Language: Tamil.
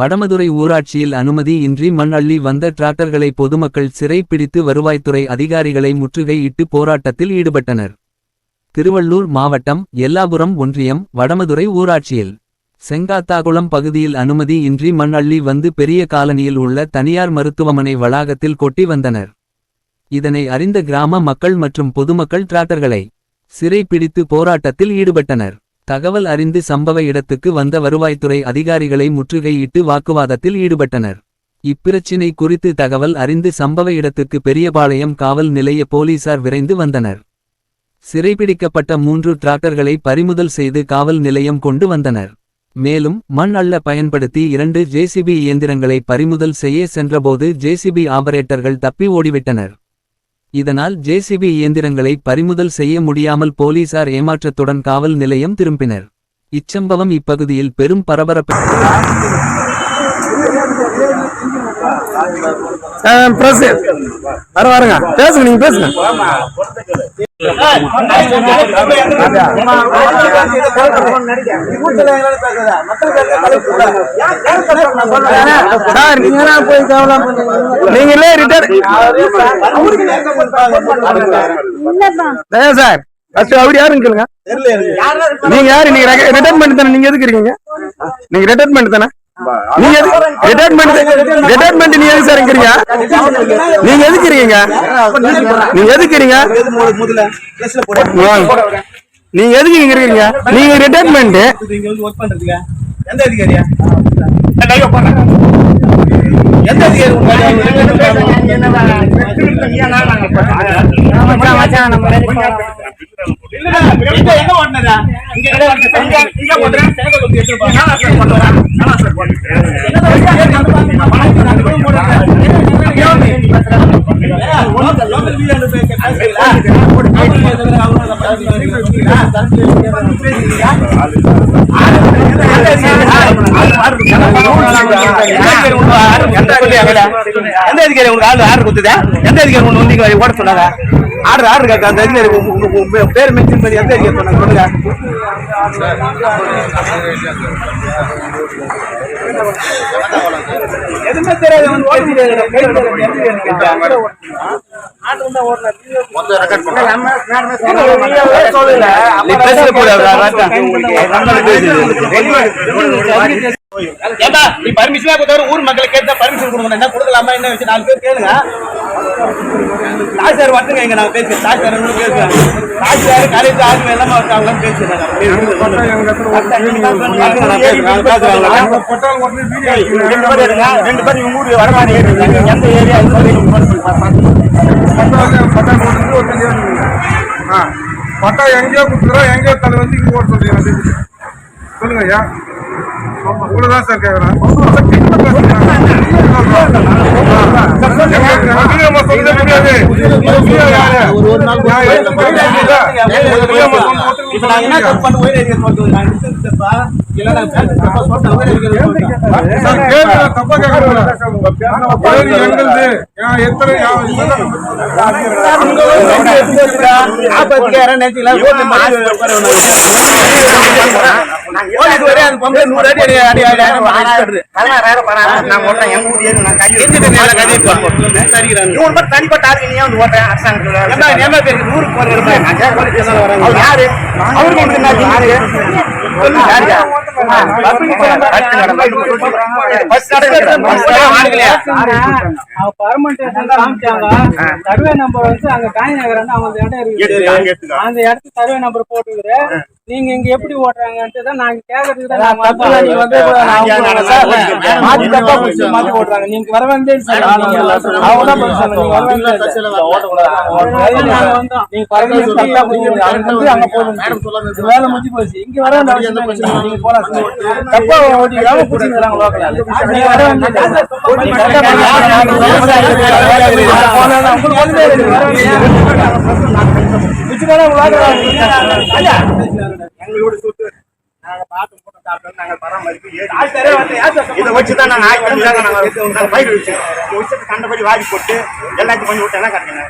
வடமதுரை ஊராட்சியில் அனுமதி இன்றி மண் அள்ளி வந்த டிராக்டர்களை பொதுமக்கள் சிறைப்பிடித்து வருவாய்த்துறை அதிகாரிகளை முற்றுகையிட்டு போராட்டத்தில் ஈடுபட்டனர். திருவள்ளூர் மாவட்டம் எல்லாபுரம் ஒன்றியம் வடமதுரை ஊராட்சியில் செங்காத்தாகுளம் பகுதியில் அனுமதி இன்றி மண் அள்ளி வந்து பெரிய காலனியில் உள்ள தனியார் மருத்துவமனை வளாகத்தில் கொட்டி வந்தனர். இதனை அறிந்த கிராம மக்கள் மற்றும் பொதுமக்கள் டிராக்டர்களை சிறைப்பிடித்து போராட்டத்தில் ஈடுபட்டனர். தகவல் அறிந்து சம்பவ இடத்துக்கு வந்த வருவாய்த்துறை அதிகாரிகளை முற்றுகையிட்டு வாக்குவாதத்தில் ஈடுபட்டனர். இப்பிரச்சினை குறித்து தகவல் அறிந்து சம்பவ இடத்துக்கு பெரியபாளையம் காவல் நிலைய போலீசார் விரைந்து வந்தனர். சிறைபிடிக்கப்பட்ட மூன்று டிராக்டர்களை பறிமுதல் செய்து காவல் நிலையம் கொண்டு வந்தனர். மேலும் மண் அள்ள பயன்படுத்தி இரண்டு ஜேசிபி இயந்திரங்களை பறிமுதல் செய்ய சென்றபோது ஜேசிபி ஆபரேட்டர்கள் தப்பி ஓடிவிட்டனர். இதனால் ஜேசிபி இயந்திரங்களை பறிமுதல் செய்ய முடியாமல் போலீசார் ஏமாற்றத்துடன் காவல் நிலையம் திரும்பினர். இச்சம்பவம் இப்பகுதியில் பெரும் பரபரப்பு. வாருங்க. பேசுங்க நீங்க பேசுங்க. சார் நீங்க தான் போய் கவனம் நீங்களே ரிட்டர்ன் சார் ஃபர்ஸ்ட் அவர் யாருன்னு கேளுங்க நீங்க யாரு நீங்க ரிட்டைர்மெண்ட் தானே? நீங்க எதுக்கு இருக்கீங்க? நீங்க ரிட்டைர்மெண்ட் தானே? நீங்க ரிட்டைர்மெண்ட் ரிட்டைர்மெண்ட் நீங்க எதுக்கு சார் இருக்கிறீங்க நீங்க எதுக்கு இருக்கீங்க நீங்க எதுக்கு இருக்கீங்க. நீங்க எதுக்கு இங்க இருக்கீங்க நீங்க எந்த அதிகாரியா எந்த ஓட்டுனதா இங்க? நானா சார் கொண்டு வரேன்? என்னது அதிகாரி அந்த மாதிரி எந்த அதிகாரி உங்களுக்கு ஆர்டர் ஆர்டர் கொடுத்ததா எந்த அதிகாரி வந்து இங்க ஓட சொன்னாங்க ஆர்டர் ஆர்டர் கேட்க அந்த அதிகாரி உங்க- பேர் மென்ஷன் பண்ணி எந்த அதிகாரி சொன்னாங்க சொல்லுங்க எதுவுமே தெரியாது ஏண்டா, நீ பர்மிஷனா கொடுத்தவரை ஊர் மக்களை கேட்டா பர்மிஷன் கொடுக்கணும். என்ன கொடுக்கலாமா என்ன வச்சு நாலு பேர் கேளுங்க. தாசார் வரட்டுங்க இங்க நாங்க பேசுறோம் தாசார் பேசுறேன் தாசார் காலேஜ் ஆளுங்க எல்லாம் அவங்க பேசுறேன் ரெண்டு பேர் இருங்க ரெண்டு பேர் இவங்க ஊர் வரமாடி எந்த ஏரியா? பட்டா எங்கேயோ கொடுத்துறோம் எங்கேயோ தலை வந்து இங்க ஓட சொல்றீங்க சொல்லுங்க ஐயா. இவ்வளவுதான் சார் கேக்குறேன். இப்ப நாங்க என்ன? தப்பு பண்ண உயிரை எரிக்க சொல்றது நாங்க எங்களுது எத்தனை சர்வே நம்பர் வந்து அங்க காய் நகர் அவங்க இடம் இருக்குது அந்த இடத்துக்கு சர்வே நம்பர் போட்டுக்கிற நீங்க இங்க எப்படி ஓட்டுறாங்கன்ட்டு தான் நாங்க கேக்குறதுக்கு தான் மாத்தி தப்பா புடிச்சு மாத்தி ஓட்டுறாங்க நீங்க வர அவங்க தான். நீங்க வர வந்தே அதனால நாங்க வந்தோம் நீங்க பரவாயில்ல தப்பா புரியுது அங்க வந்து அங்க போதும் வேலை முடிஞ்சு போச்சு இங்க வர. நீங்க போலாம் தப்பா ஓட்டி வேலை பிடிச்சிக்கிறாங்க லோக்கல் நீங்க வர வந்தே போனா உங்களுக்கு வந்து வர எங்களோட சொத்து. நாங்க பார்த்து போட்டு சாப்பிட்டோம் நாங்க பராமரிப்பு இதை வச்சுதான் நாங்க ஆயிரம் நாங்க நாங்க பயிர் வச்சு கண்டபடி வாரி போட்டு எல்லாத்தையும் பண்ணி விட்டு கட்டுங்க